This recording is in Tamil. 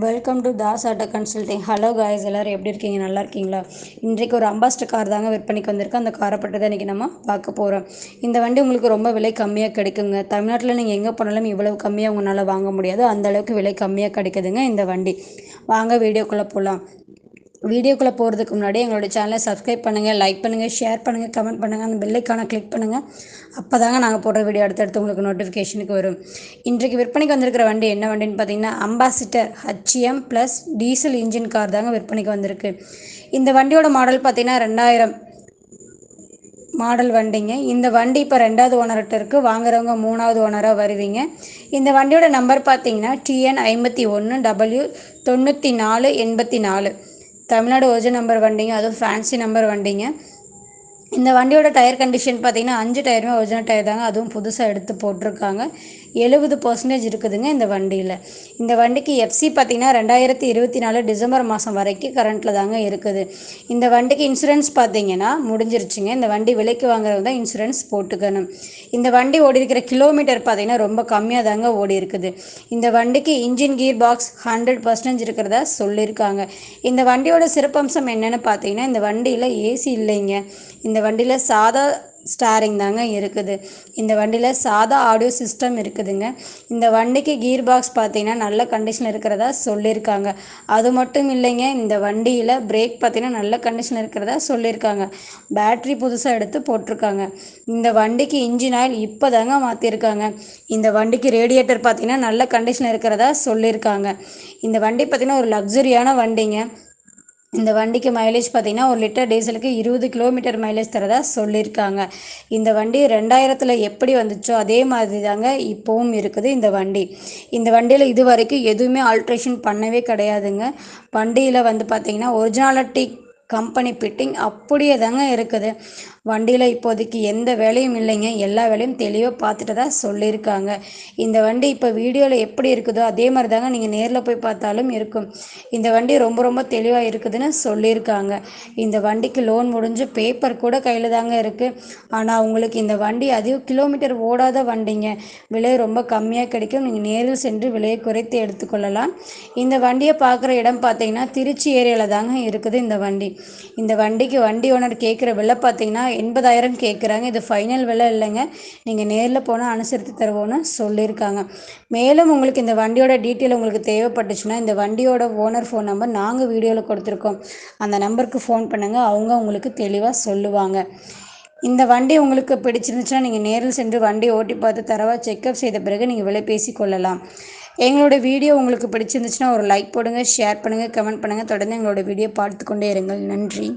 Welcome to Das auto consulting hello guys எல்லோரும் எப்படி இருக்கீங்க? நல்லா இருக்கீங்களா? இன்றைக்கு ஒரு அம்பாஸ்டர் கார் தாங்க விற்பனைக்கு வந்திருக்கு. அந்த காரை பற்றி தான் இன்றைக்கி நம்ம பார்க்க போகிறோம் இந்த வண்டி உங்களுக்கு ரொம்ப விலை கம்மியாக கிடைக்குங்க. தமிழ்நாட்டில் நீங்கள் எங்கே போனாலும் இவ்வளவு கம்மியாக உங்களால் வாங்க முடியாது. அந்த அளவுக்கு விலை கம்மியாக கிடைக்குதுங்க இந்த வண்டி. வாங்க வீடியோக்குள்ளே போகலாம் வீடியோக்குள்ளே போகிறதுக்கு முன்னாடி எங்களோட சேனலை சப்ஸ்கிரைப் பண்ணுங்கள் லைக் பண்ணுங்கள் ஷேர் பண்ணுங்கள் கமெண்ட் பண்ணுங்கள் அந்த பெல்லைக்கான கிளிக் பண்ணுங்கள் அப்போ தாங்க நாங்கள் போடுற வீடியோ அடுத்தடுத்து உங்களுக்கு நோட்டிஃபிகேஷனுக்கு வரும். இன்றைக்கு விற்பனைக்கு வந்திருக்கிற வண்டி என்ன வண்டின்னு பார்த்தீங்கன்னா Ambassador HM plus diesel engine car தாங்க விற்பனைக்கு வந்திருக்கு. இந்த வண்டியோட மாடல் பார்த்தீங்கன்னா ரெண்டாயிரம் மாடல் வண்டிங்க. இந்த வண்டி இப்போ ரெண்டாவது ஓனர்கிட்ட இருக்குது வாங்குறவங்க மூணாவது ஓனராக வருவீங்க. இந்த வண்டியோட நம்பர் பார்த்தீங்கன்னா டிஎன் ஐம்பத்தி ஒன்று டபுள்யூ தொண்ணூற்றி நாலு எண்பத்தி நாலு. தமிழ்நாடு ஒரிஜினல் நம்பர் வண்டிங்க அதுவும் ஃபேன்சி நம்பர் வண்டிங்க. இந்த வண்டியோட டயர் கண்டிஷன் பார்த்தீங்கன்னா அஞ்சு டயருமே ஒரிஜினல் டயர் தாங்க. அதுவும் புதுசாக எடுத்து போட்டிருக்காங்க. எழுபது பர்சன்டேஜ் இருக்குதுங்க இந்த வண்டியில். இந்த வண்டிக்கு எஃப்சி பார்த்தீங்கன்னா ரெண்டாயிரத்தி இருபத்தி நாலு டிசம்பர் மாதம் வரைக்கும் கரண்ட்டில் தாங்க இருக்குது. இந்த வண்டிக்கு இன்சூரன்ஸ் பார்த்தீங்கன்னா முடிஞ்சிருச்சுங்க. இந்த வண்டி விலைக்கு வாங்குறவங்க தான் இன்சூரன்ஸ் போட்டுக்கணும். இந்த வண்டி ஓடி இருக்கிற கிலோமீட்டர் பார்த்தீங்கன்னா ரொம்ப கம்மியாக தாங்க ஓடி இருக்குது இந்த வண்டிக்கு engine gear box hundred percentage இருக்கிறதா சொல்லியிருக்காங்க. இந்த வண்டியோட சிறப்பம்சம் என்னென்னு பார்த்தீங்கன்னா இந்த வண்டியில் ஏசி இல்லைங்க. இந்த வண்டியில் சாதா ஸ்டாரிங் தாங்க இருக்குது. இந்த வண்டியில் சாதா ஆடியோ சிஸ்டம் இருக்குதுங்க. இந்த வண்டிக்கு கீர் பாக்ஸ் பார்த்தீங்கன்னா நல்ல கண்டிஷன் இருக்கிறதா சொல்லியிருக்காங்க. அது மட்டும் இல்லைங்க இந்த வண்டியில் பிரேக் பார்த்தீங்கன்னா நல்ல கண்டிஷன் இருக்கிறதா சொல்லியிருக்காங்க. பேட்ரி புதுசாக எடுத்து போட்டிருக்காங்க. இந்த வண்டிக்கு இன்ஜின் ஆயில் இப்போ தாங்க மாற்றிருக்காங்க இந்த வண்டிக்கு ரேடியேட்டர் பார்த்தீங்கன்னா நல்ல கண்டிஷன் இருக்கிறதா சொல்லியிருக்காங்க. இந்த வண்டி பார்த்திங்கன்னா ஒரு லக்ஸுரியான வண்டிங்க. இந்த வண்டிக்கு மைலேஜ் பார்த்திங்கன்னா ஒரு லிட்டர் டீசலுக்கு இருபது கிலோமீட்டர் மைலேஜ் தரதா சொல்லியிருக்காங்க. இந்த வண்டி ரெண்டாயிரத்தில் எப்படி வந்துச்சோ அதே மாதிரி தாங்க இப்போவும் இருக்குது இந்த வண்டி. இந்த வண்டியில் இது வரைக்கும் எதுவுமே ஆல்ட்ரேஷன் பண்ணவே கிடையாதுங்க. வண்டியில் வந்து பார்த்திங்கன்னா ஒரிஜினாலிட்டி கம்பெனி ஃபிட்டிங் அப்படியே தாங்க இருக்குது. வண்டியில் இப்போதைக்கு எந்த வேலையும் இல்லைங்க. எல்லா வேலையும் தெளிவாக பார்த்துட்டு தான் சொல்லியிருக்காங்க. இந்த வண்டி இப்போ வீடியோவில் எப்படி இருக்குதோ அதே மாதிரி தாங்க நீங்கள் நேரில் போய் பார்த்தாலும் இருக்கும். இந்த வண்டி ரொம்ப ரொம்ப தெளிவாக இருக்குதுன்னு சொல்லியிருக்காங்க. இந்த வண்டிக்கு லோன் முடிஞ்சு பேப்பர் கூட கையில் தாங்க இருக்குது ஆனால் உங்களுக்கு இந்த வண்டி அதிக கிலோமீட்டர் ஓடாத வண்டிங்க. விலை ரொம்ப கம்மியாக கிடைக்கும். நீங்கள் நேரில் சென்று விலையை குறைத்து எடுத்துக்கொள்ளலாம். இந்த வண்டியை பார்க்குற இடம் பார்த்தீங்கன்னா திருச்சி ஏரியாவில் தாங்க இருக்குது இந்த வண்டி. இந்த வண்டிக்கு வண்டி ஓனர் கேட்குற விலை பார்த்தீங்கன்னா எண்பதாயிரம் கேட்குறாங்க இது ஃபைனல் விலை இல்லைங்க. நீங்கள் நேரில் போனால் அனுசரித்து தருவோன்னு சொல்லியிருக்காங்க. மேலும் உங்களுக்கு இந்த வண்டியோட டீட்டெயில் உங்களுக்கு தேவைப்பட்டுச்சுன்னா இந்த வண்டியோட ஓனர் ஃபோன் நம்பர் நாங்கள் வீடியோவில் கொடுத்துருக்கோம். அந்த நம்பருக்கு ஃபோன் பண்ணுங்கள் அவங்க உங்களுக்கு தெளிவாக சொல்லுவாங்க. இந்த வண்டி உங்களுக்கு பிடிச்சிருந்துச்சுன்னா நீங்கள் நேரில் சென்று வண்டி ஓட்டி பார்த்து தரவா செக்அப் செய்த பிறகு நீங்கள் விலை பேசி கொள்ளலாம். எங்களோட வீடியோ உங்களுக்கு பிடிச்சிருந்துச்சுன்னா ஒரு லைக் போடுங்கள் ஷேர் பண்ணுங்கள் கமெண்ட் பண்ணுங்கள் தொடர்ந்து எங்களோட வீடியோ பார்த்து கொண்டே இருங்கள். நன்றி.